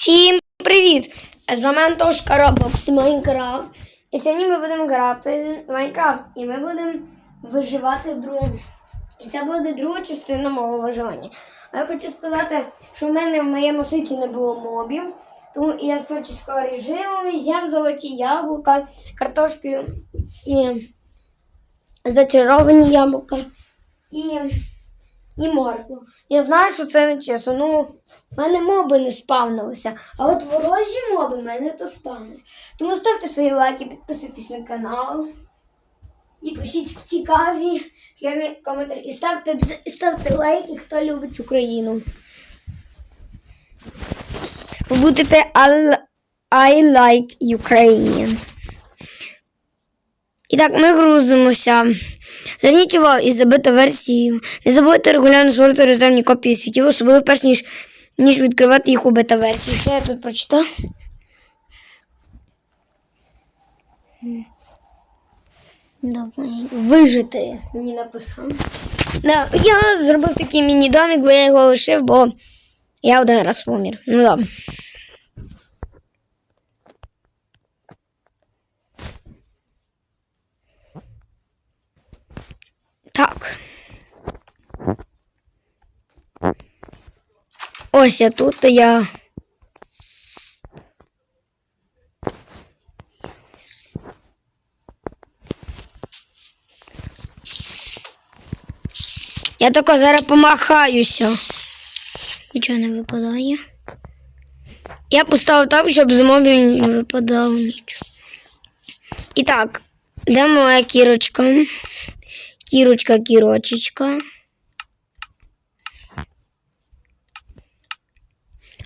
Всім привіт! З вами Антошка Робокс Майнкрафт. І сьогодні ми будемо грати Майнкрафт. І ми будемо виживати в другому. І це буде друга частина мого виживання. А я хочу сказати, що в мене в моєму світі не було мобів. Тому я з творчого режиму взяв золоті яблука, картошку і зачаровані яблука і, і моркву. Я знаю, що це не чесно. Ну, в мене моби не спавнилися, а от ворожі моби в мене то спавнилися. Тому ставте свої лайки, підписуйтесь на канал. І пишіть цікаві коментарі. І ставте, і ставте лайки, хто любить Україну. Ви будете I, like Ukrainian. І так, ми грузимося. Зверніть увагу і забити версію. Не забудьте регулярно створити резервні копії світів, особливо перш ніж, ніж відкривати їх у бета-версії. Це я тут прочитав. Давай. Вижити. Мені написав. Да, я зробив такий міні-домик, бо я його лишив, бо я один раз помір. Ну да. Так. Ось я тут я. Я тако зараз помахаюся. Нічого не випадає. Я поставив так, щоб з мобів не випадало нічого. І так, де моя кірочка? Кірочка, кірочечка.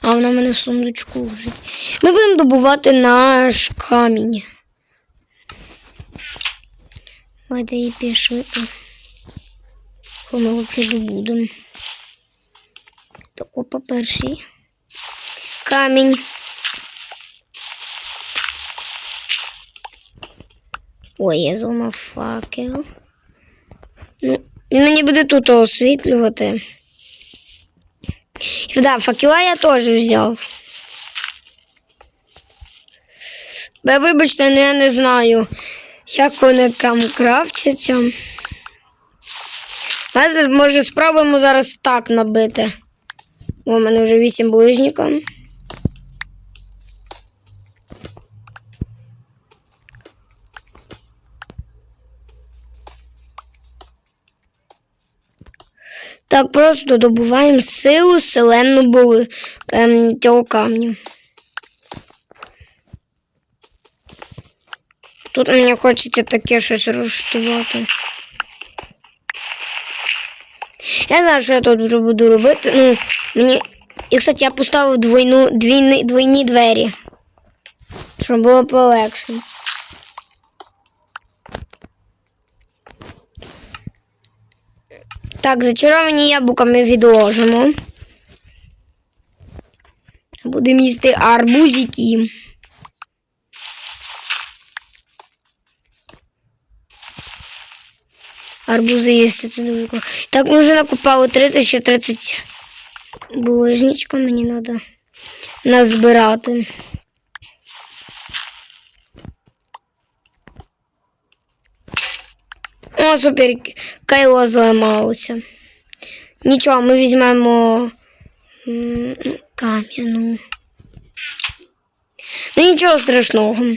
А вона в мене в сундучку лежить. Ми будемо добувати наш камінь. Давайте і пішли. Що ми взагалі добудемо? Тако по першій. Камінь. Ой, я зламав факел. Ну, він мені буде тут освітлювати. Да, факела я теж взяв. Бе, вибачте, але я не знаю, як вони там крафтяться. Ми, може, спробуємо зараз так набити. О, у мене вже 8 ближників. Так, просто добуваємо силу селену ем, цього камня. Тут мені хочеться таке щось розштувати. Я знаю, що я тут вже буду робити. Ну, мені... І, кстати, я поставив двойну, двійні, двойні двері. Щоб було полегше. Так, зачаровані яблука ми відложимо. Будемо їсти арбузики. Арбузи їсти це дуже круто. Так, ми вже накупали 30 ще 30 булижничка мені треба назбирати. Супер, кайло зламалося. Нічого, ми візьмемо кам'яну. Ну нічого страшного.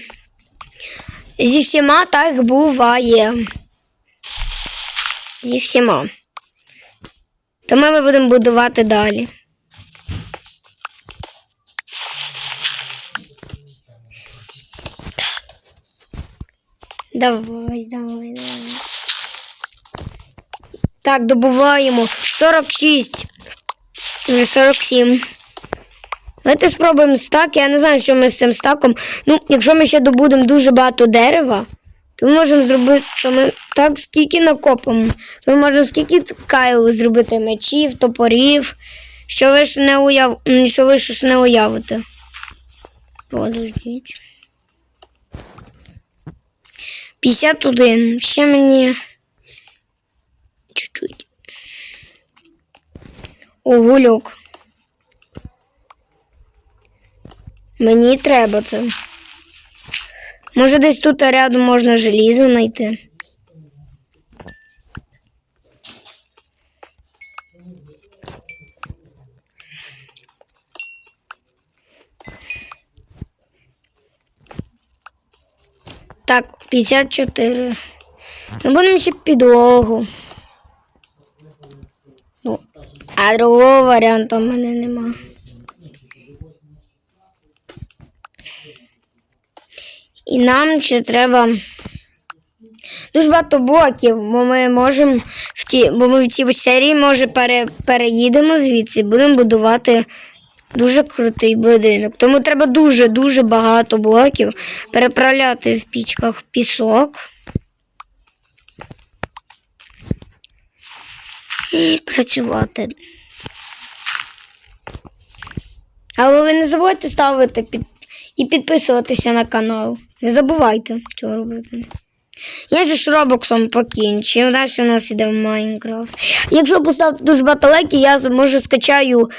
Зі всіма так буває. Зі всіма. Тому ми будемо будувати далі. Давай, давай, давай. Так, добуваємо 46. Вже 47. Давайте спробуємо стак. Я не знаю, що ми з цим стаком. Ну, якщо ми ще добудемо дуже багато дерева, то ми можемо зробити. То ми так скільки накопимо. То ми можемо скільки кайл зробити мечів, топорів. Що ви ж не уяв... що ви ж не уявите. Подождіть. 51. Ще мені. О. Мені треба це. Може, десь тут рядом можна желізо знайти. Так, 54. Ми будемо ще підлогу. Ну, а другого варіанту в мене нема. І нам ще треба дуже багато блоків, бо ми можемо в ті, бо ми в цій серії може пере, переїдемо звідси будемо будувати дуже крутий будинок. Тому треба дуже-дуже багато блоків переправляти в пічках пісок. І працювати. Але ви не забудьте ставити під... і підписуватися на канал. Не забувайте цього робити. Я ж робоксом покінчив. Далі у нас іде Майнкрафт. Якщо поставити дуже багато лайків, я може скачаю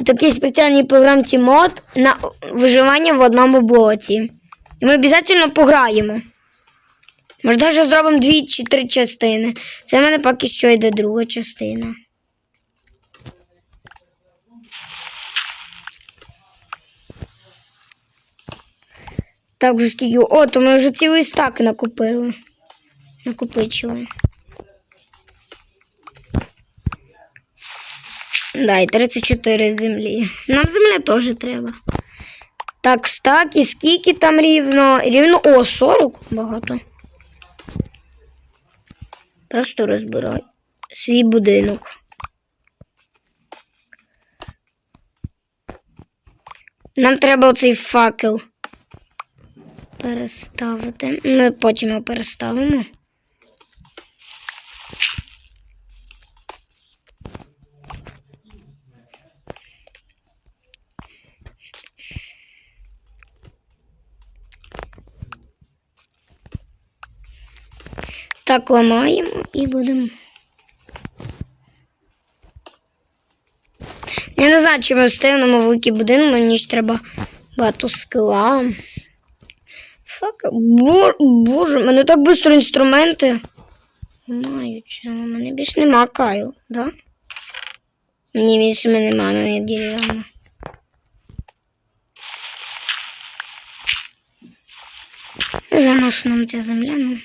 в такій спеціальній програмці мод на виживання в одному блоці. І ми обов'язково пограємо. Може, навіть зробимо дві чи три частини. Це в мене поки що йде друга частина. Так, вже скільки. О, то ми вже цілий стак накупили. Накопичили. Да, і 34 землі. Нам земля теж треба. Так, стак і скільки там рівно? Рівно. О, 40 багато. Просто розбирай свій будинок. Нам треба оцей факел переставити. Ми потім його переставимо. Так ламаємо і будемо. Я не знаю, чи ми встигнемо великий будинок, мені ж треба багато скла. Бо, боже, мене так швидко інструменти. Але в мене більше нема кайл, да? Мені більше мене нема, не дерев'яна. За нашу нам ця земля, ну.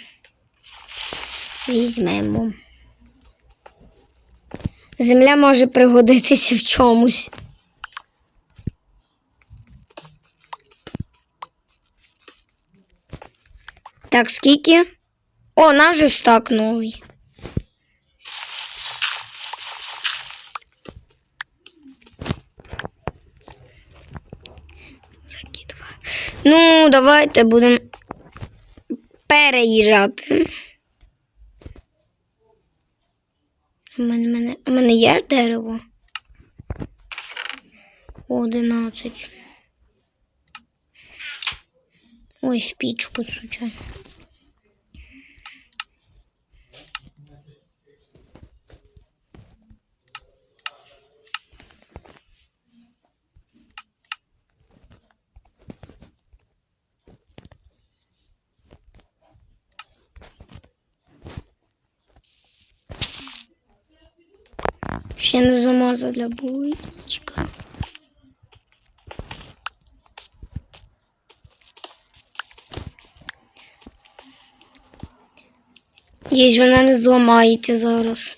Візьмемо. Земля може пригодитися в чомусь. Так, скільки? О, нам же стак новий. Ну, давайте будемо переїжджати. У мене, мене, у мене є дерево. 11. Ой, в пічку случайно. Ще не замаза для булочка. Є, вона не зламається зараз.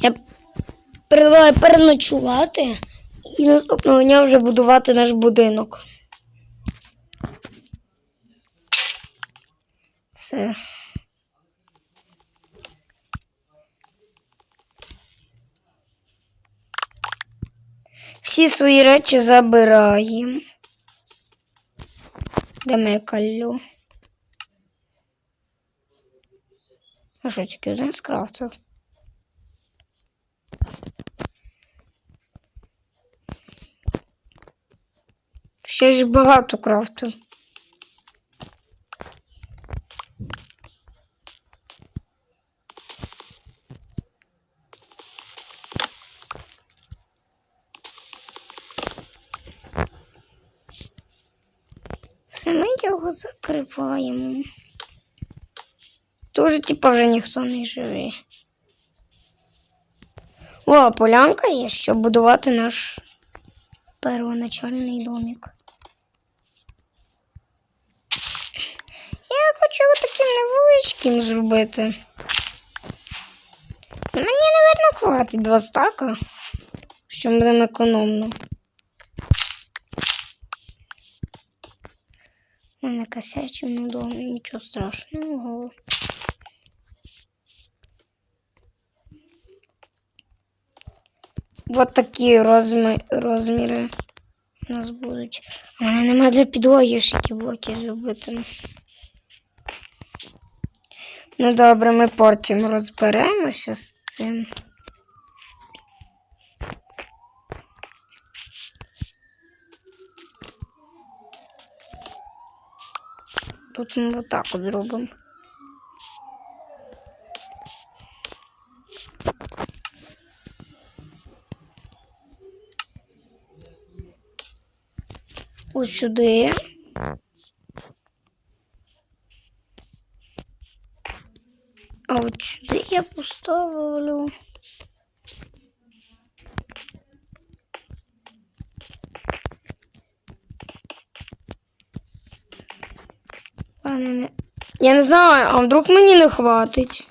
Я предлагаю переночувати і наступного дня вже будувати наш будинок. Все. Всі свої речі забираємо. Де моє калю? А що тільки один скрафтив? Ще ж багато крафтив. Це ми його закриваємо. Тоже, типа, вже ніхто не живе. О, полянка є, щоб будувати наш первоначальний домик. Я хочу таким невеличким зробити. Мені, напевно, хватить два стака, що будемо економно. У мене косячу не дома, нічого страшного. Вот такі розми... розміри у нас будуть. У мене нема для підлоги ж які блоки зробити. Ну добре, ми потім розберемося з цим. Тут ми отак от зробимо. Ось сюди. А от сюди я поставлю. Ладно. Я не знаю, а вдруг мені не хватить.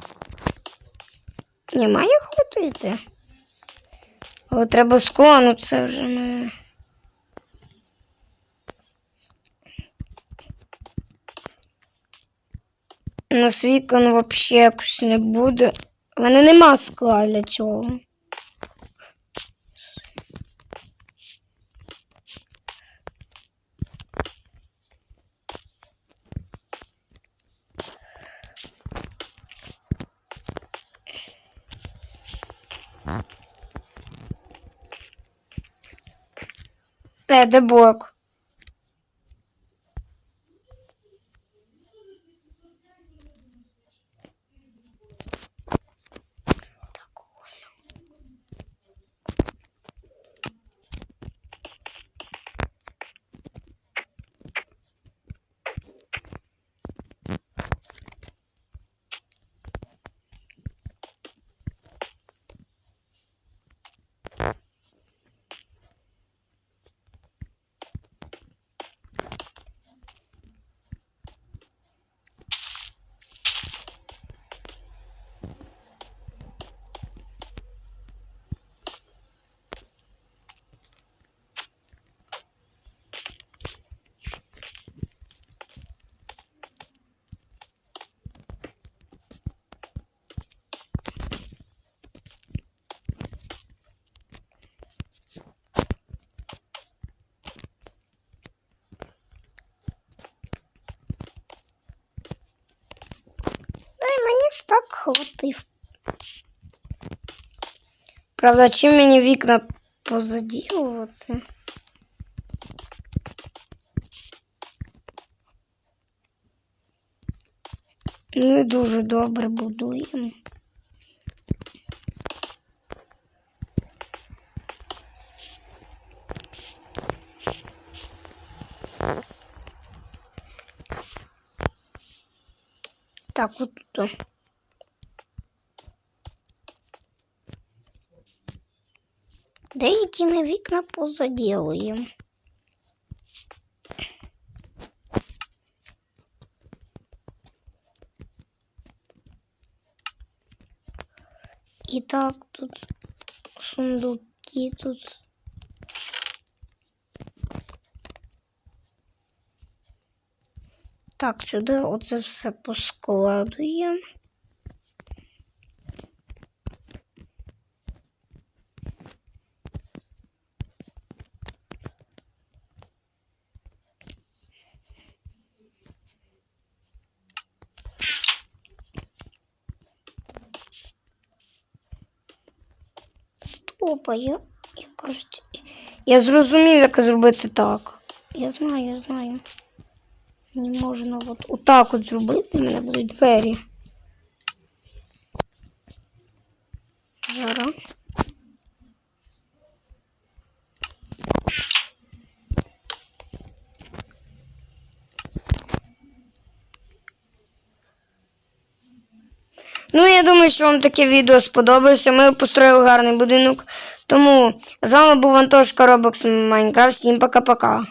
Не має хватити. Але треба скло, вже не. На вікон взагалі якось не буде. У мене нема скла для цього. Е, де блок? мені стак хватив. Правда, чим мені вікна позаділувати? Не дуже добре будуємо. Так, от тут. Деякі ми вікна позаділуємо. І так, тут сундуки тут. Так, сюди оце все поскладуємо. Опа, я, я кажуть. Я зрозумів, як зробити так. Я знаю, я знаю. Мені можна от отак от зробити, у мене будуть двері. Зараз. Ну, я думаю, що вам таке відео сподобалося. Ми построїли гарний будинок. Тому з вами був Антош Коробок з Майнкрафт. Всім пока-пока.